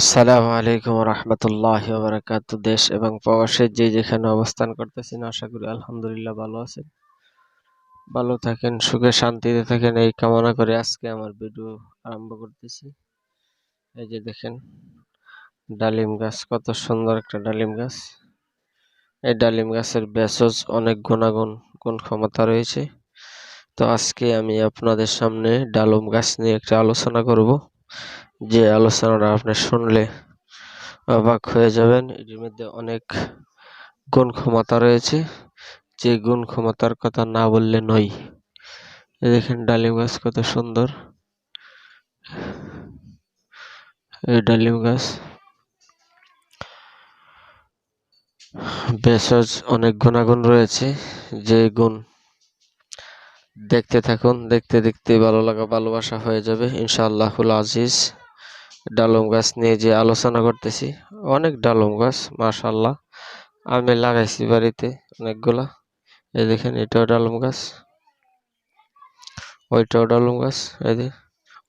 আসসালামু আলাইকুম রহমতুল্লাহ বারাকাত দেশ এবং প্রবাসের যে যেখানে অবস্থান করতেছেন, আশা করি আলহামদুলিল্লাহ ভালো আছেন। ভালো থাকেন, সুখে শান্তিতে থাকেন, এই কামনা করে আজকে আমার ভিডিও আরম্ভ করতেছি। এই যে দেখেন, ডালিম গাছ, কত সুন্দর একটা ডালিম গাছ। এই ডালিম গাছের বেসজ অনেক গুণাগুণ, গুণ ক্ষমতা রয়েছে। তো আজকে আমি আপনাদের সামনে ডালিম গাছ নিয়ে একটা আলোচনা করব। যে আলোচনাটা আপনি শুনলে অবাক হয়ে যাবেন। এটির মধ্যে অনেক গুণ ক্ষমতা রয়েছে। যে গুণ ক্ষমতার কথা না বললে নয়। দেখেন ডালিম গাছ কত সুন্দর। এই ডালিম গাছ ভেষজ অনেক গুণাগুণ রয়েছে। যে গুণ দেখতে থাকুন, দেখতে দেখতে ভালো লাগা, ভালোবাসা হয়ে যাবে। ইনশাআল্লাহুল আজিজ। ডালম গাছ নিয়ে যে আলোচনা করতেছি, অনেক ডালম গাছ মাশাল্লাহ আমি লাগাইছি বাড়িতে অনেকগুলা। এই দেখেন, এটাও ডালম গাছ, ওইটাও ডালম গাছ, এই যে,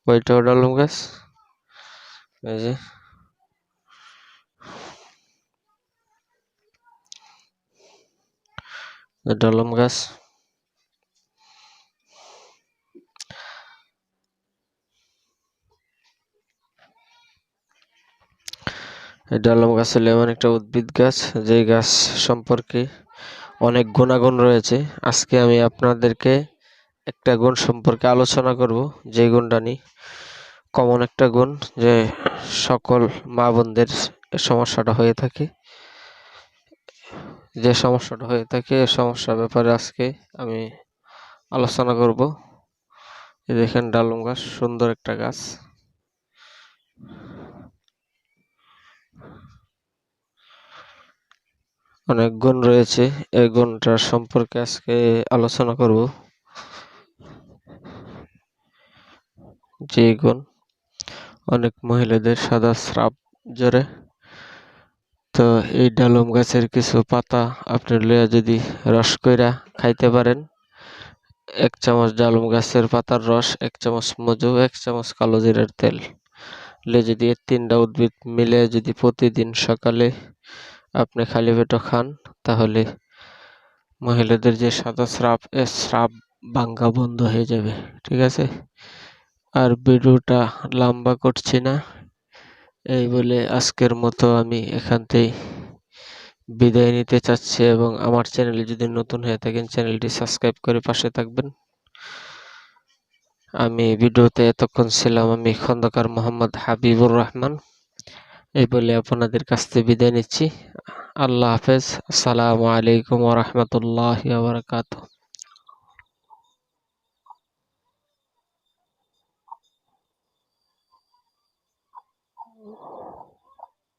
ওইটাও ডালম গাছ, এই যে। ডালম গাছ ডালম গাছ হলো এমন একটা উদ্ভিদ গাছ। যে গাছ সম্পর্কে অনেক গুণাগুণ রয়েছে, আজকে আমি আপনাদেরকে একটা গুণ সম্পর্কে আলোচনা করব। যে গুণটা নিয়ে কমন একটা গুণ যে সকল মা বোনদের সমস্যাটা হয়ে থাকে। যে সমস্যাটা হয়ে থাকে সমস্যার ব্যাপারে আজকে আমি আলোচনা করব। দেখেন ডালুম গাছ, সুন্দর একটা গাছ। অনেক গুণ রয়েছে। এই গুণটার সম্পর্কে আজকে আলোচনা করব। যে গুণ, অনেক মহিলাদের সাদা স্রাব জরে তো এই ডালম গাছের কিছু পাতা আপনি লইয়া যদি রস কইরা খাইতে পারেন, এক চামচ ডালম গাছের পাতার রস, এক চামচ মজু, এক চামচ কালো জিরার তেল। লে যদি এর তিনটা উদ্ভিদ মিলে যদি প্রতিদিন সকালে আপনি খালি পেটে খান, তাহলে মহিলাদের যে সাদা স্রাব, এ স্রাব ভাঙ্গা বন্ধ হয়ে যাবে, ঠিক আছে? আর ভিডিওটা লম্বা করছি না, এই বলে আজকের মতো আমি এখানতেই বিদায় নিতে চাচ্ছি এবং আমার চ্যানেলে যদি নতুন হয়ে থাকেন, চ্যানেলটি সাবস্ক্রাইব করে পাশে থাকবেন। আমি ভিডিওতে এতক্ষণ ছিলাম, আমি খন্দকার মোহাম্মদ হাবিবুর রহমান। এই বলে আপনাদের কাছ থেকে বিদায় নিচ্ছি। আল্লাহ হাফেজ। আসসালামু আলাইকুম ওরহমতুল্লাহ বারকাতুহ।